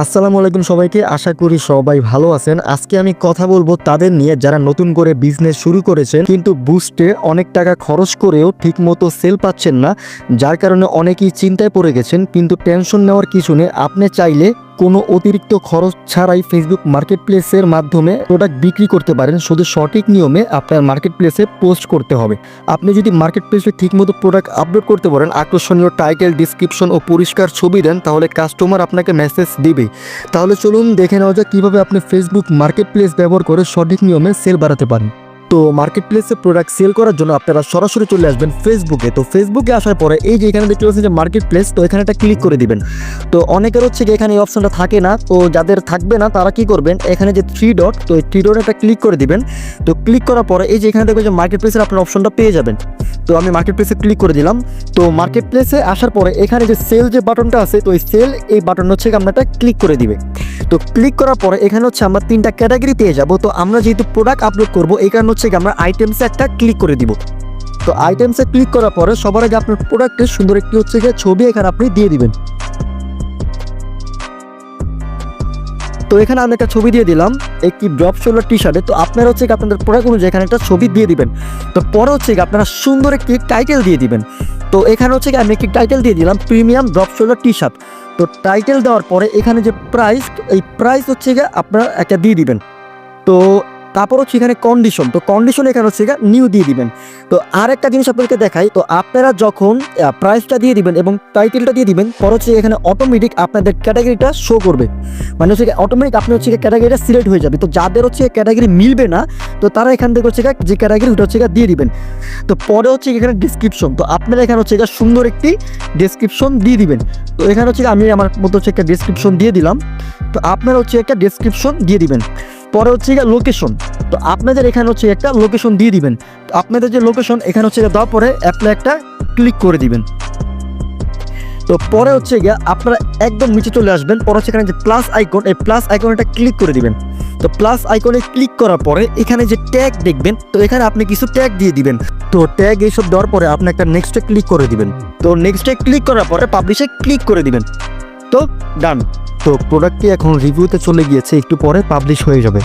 আসসালামু আলাইকুম সবাইকে, আশা করি সবাই ভালো আছেন। আজকে আমি কথা বলব তাদের নিয়ে যারা নতুন করে বিজনেস শুরু করেছেন, কিন্তু বুস্টে অনেক টাকা খরচ করেও ঠিকমতো সেল পাচ্ছেন না, যার কারণে অনেকেই চিন্তায় পড়ে গেছেন, কিন্তু টেনশন নেওয়ার কিছু নেই। আপনি চাইলে কোনো অতিরিক্ত খরচ ছাড়াই ফেসবুক মার্কেট প্লেসের মাধ্যমে প্রোডাক্ট বিক্রি করতে পারেন। শুধু সঠিক নিয়মে আপনার মার্কেট প্লেসে পোস্ট করতে হবে। আপনি যদি মার্কেট প্লেসে ঠিকমতো প্রোডাক্ট আপলোড করতে পারেন, আকর্ষণীয় টাইটেল ডিসক্রিপশন ও পরিষ্কার ছবি দেন, তাহলে কাস্টমার আপনাকে মেসেজ দিবে। তাহলে চলুন দেখে নেওয়া যাক কীভাবে আপনি ফেসবুক মার্কেট প্লেস ব্যবহার করে সঠিক নিয়মে সেল বাড়াতে পারেন। তো মার্কেট প্লেসে প্রোডাক্ট সেল করার জন্য আপনারা সরাসরি চলে আসবেন ফেসবুকে তো ফেসবুকে আসার পরে এই যে এখানে দেখতে পাচ্ছেন যে মার্কেট প্লেস তো এখানে একটা ক্লিক করে দিবেন। তো অনেকের হচ্ছে এখানে এই অপশনটা থাকে না। তো যাদের থাকবে না, তারা কি করবেন, এখানে যে থ্রি ডট তো এই থ্রি ডট একটা ক্লিক করে দিবেন। তো ক্লিক করার পরে এই যে এখানে দেখবেন যে মার্কেট প্লেসের আপনার অপশনটা পেয়ে যাবেন। তো আমি মার্কেট প্লেসে ক্লিক করে দিলাম। তো মার্কেট প্লেসে আসার পরে এখানে যে সেল যে বাটনটা আছে, তো এই সেল এই বাটন হচ্ছে আপনারটা ক্লিক করে দিবে। তো ক্লিক করার পরে এখানে হচ্ছে আমরা তিনটা ক্যাটাগরি পেয়ে যাব। তো আমরা যেহেতু প্রোডাক্ট আপলোড করব, এই কারণে হচ্ছে আমরা আইটেমসে একটা ক্লিক করে দিব। তো আইটেমসে ক্লিক করার পরে সবার আগে আপনার প্রোডাক্টের সুন্দর একটি হচ্ছে গিয়ে ছবি এখানে আপনি দিয়ে দিবেন। তো এখানে আমি একটা ছবি দিয়ে দিলাম, একটি ড্রপ শোল্ডার টি শার্টে তো আপনারা হচ্ছে আপনাদের প্রোডাক্ট অনুযায়ী এখানে একটা ছবি দিয়ে দিবেন। তো পরে হচ্ছে আপনারা সুন্দর একটি টাইটেল দিয়ে দিবেন। তো এখানে হচ্ছে আমি একটি টাইটেল দিয়ে দিলাম premium drop shoulder T shirt তো টাইটেল দেওয়ার পরে এখানে যে প্রাইস এই প্রাইস হচ্ছে গিয়ে আপনারা একটা দিয়ে দিবেন। তো তারপর হচ্ছে এখানে কন্ডিশন তো কন্ডিশন এখানে হচ্ছে নিউ দিয়ে দিবেন। তো আর একটা জিনিস আপনাদেরকে দেখাই, তো আপনারা যখন প্রাইসটা দিয়ে দিবেন এবং টাইটেলটা দিয়ে দিবেন, পর হচ্ছে এখানে অটোমেটিক আপনাদের ক্যাটাগরিটা শো করবে। মানে হচ্ছে অটোমেটিক আপনি হচ্ছে ক্যাটাগরিটা সিলেক্ট হয়ে যাবে। তো যাদের হচ্ছে ক্যাটাগরি মিলবে না, তো তারা এখান থেকে হচ্ছে যে ক্যাটাগরি ওটা হচ্ছে দিয়ে দিবেন। তো পরে হচ্ছে এখানে ডিসক্রিপশন তো আপনারা এখানে হচ্ছে সুন্দর একটি ডিসক্রিপশন দিয়ে দিবেন। তো এখানে হচ্ছে আমি আমার মতো হচ্ছে একটা ডিসক্রিপশন দিয়ে দিলাম। তো আপনারা হচ্ছে একটা ডিসক্রিপশন দিয়ে দিবেন। পরে হচ্ছে গিয়ে লোকেশন তো আপনাদের এখানে হচ্ছে একটা লোকেশন দিয়ে দিবেন। আপনাদের যে লোকেশন এখানে হচ্ছে দেওয়ার পরে অ্যাপ্লাই একটা ক্লিক করে দিবেন। তো পরে হচ্ছে গিয়ে আপনারা একদম নিচে চলে আসবেন। পরে হচ্ছে এখানে যে প্লাস আইকন এই প্লাস আইকনটা ক্লিক করে দিবেন। তো প্লাস আইকনে ক্লিক করার পরে এখানে যে ট্যাগ দেখবেন, তো এখানে আপনি কিছু ট্যাগ দিয়ে দিবেন। তো ট্যাগ এইসব দেওয়ার পরে আপনি একটা নেক্সটে ক্লিক করে দিবেন। তো নেক্সটে ক্লিক করার পরে পাবলিশে ক্লিক করে দিবেন। তো ডান তো প্রোডাক্টটি এখন রিভিউতে চলে গিয়েছে একটু পরে পাবলিশ হয়ে যাবে।